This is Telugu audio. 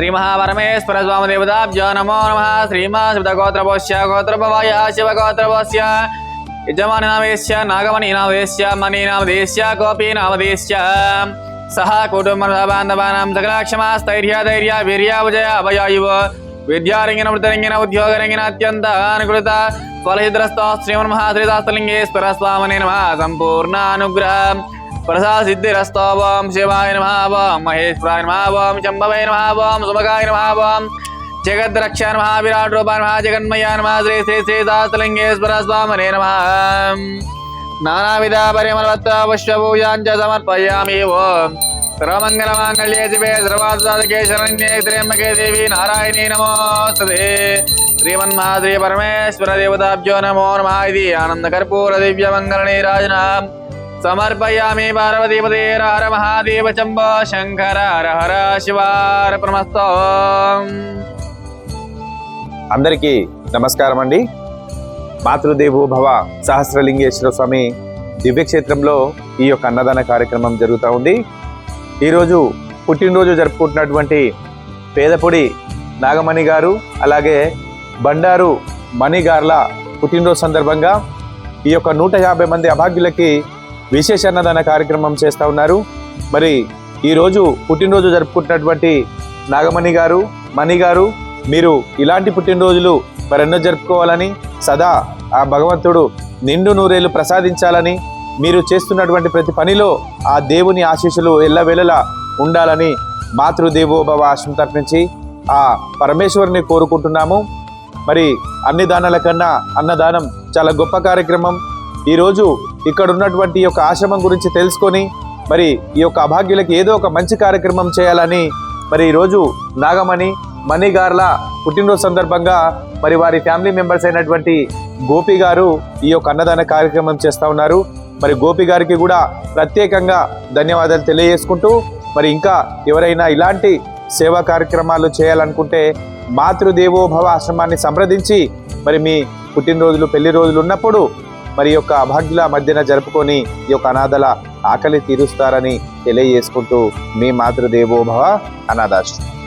శ్రీ మహాపరమేశ్వర స్వామి దేవతాభ్యో నమో నమ శ్రీమా శివగోత్రపోష్య గోత్రభవాయ శివగోత్రపోష్య యజమాని నామేశ్య నాగమణి నామదేశ్య మణి నామదేశ్య గోపీ నామదేశ్య సహ కుటుంబ బాంధవానాం సకలాక్షమాస్థైర్య ధైర్య వీర్య విజయ అభయాయువ విద్యారంగిన మృతరంగిన ఉద్యోగరంగిన అత్యంత అనుకృత ఫలహిద్రస్తో శ్రీమన్మహాశ్రీదాస్తలింగేశ్వర స్వామిని నమ సంపూర్ణ అనుగ్రహం ప్రసాద సిద్ధిరస్తో శివాయ నమ మహేశ్వరాయ నమ ఓం శంభవే నమ ఓం సుభగాయ నమ జగద్రక్ష నమ విరాట్ రూప నమ జగన్మయా నమ శ్రీ శ్రీ శ్రీ దాస్తలింగేశ్వర స్వామినే నమ నానావిధ పరిమళవత్త పుష్పభూజాంచ సమర్పయామి ఓం సర్వమంగళమాంగళ్యే శివే సర్వాసాధకే శరణ్యే త్ర్యంబకే దేవి నారాయణీ నమోస్తుతే శ్రీమన్మహాశ్రీ పరమేశ్వర దేవతాభ్యో నమో నమ ఇది ఆనందకర్పూర దివ్య మంగళ నీరాజనాం సమర్పయామి పార్వతీపతేర హర మహాదేవ చంబ శంకర హర హర శివార ప్రమస్తో అందరికీ నమస్కారం అండి మాతృదేవో భవ సహస్రలింగేశ్వర స్వామి దివ్యక్షేత్రంలో ఈ యొక్క అన్నదాన కార్యక్రమం జరుగుతూ ఉంది. ఈరోజు పుట్టినరోజు జరుపుకుంటున్నటువంటి పేదపొడి నాగమణి గారు అలాగే బండారు మణిగార్ల పుట్టినరోజు సందర్భంగా ఈ యొక్క నూట యాభై మంది అభాగ్యులకి విశేష అన్నదాన కార్యక్రమం చేస్తూ ఉన్నారు. మరి ఈరోజు పుట్టినరోజు జరుపుకుంటున్నటువంటి నాగమణి గారు మణి గారు మీరు ఇలాంటి పుట్టినరోజులు మరెన్నో జరుపుకోవాలని సదా ఆ భగవంతుడు నిండు నూరేళ్ళు ప్రసాదించాలని మీరు చేస్తున్నటువంటి ప్రతి పనిలో ఆ దేవుని ఆశీస్సులు ఎల్లవేళలా ఉండాలని మాతృదేవోభవ ఆశ్రమం తరపునుంచి ఆ పరమేశ్వరుని కోరుకుంటున్నాము. మరి అన్ని దానాల కన్నా అన్నదానం చాలా గొప్ప కార్యక్రమం. ఈరోజు ఇక్కడ ఉన్నటువంటి ఈ యొక్క ఆశ్రమం గురించి తెలుసుకొని మరి ఈ యొక్క అభాగ్యులకి ఏదో ఒక మంచి కార్యక్రమం చేయాలని మరి ఈరోజు నాగమణి మణిగార్ల పుట్టినరోజు సందర్భంగా మరి వారి ఫ్యామిలీ మెంబర్స్ అయినటువంటి గోపి గారు ఈ యొక్క అన్నదాన కార్యక్రమం చేస్తూ ఉన్నారు. మరి గోపి గారికి కూడా ప్రత్యేకంగా ధన్యవాదాలు తెలియజేసుకుంటూ మరి ఇంకా ఎవరైనా ఇలాంటి సేవా కార్యక్రమాలు చేయాలనుకుంటే మాతృదేవోభవ ఆశ్రమాన్ని సంప్రదించి మరి మీ పుట్టినరోజులు పెళ్ళి రోజులు ఉన్నప్పుడు మరి యొక్క అభాగ్యుల మధ్యన జరుపుకొని ఈ యొక్క అనాథల ఆకలి తీరుస్తారని తెలియజేసుకుంటూ మీ మాతృదేవోభవ అనాథాశ్రమం.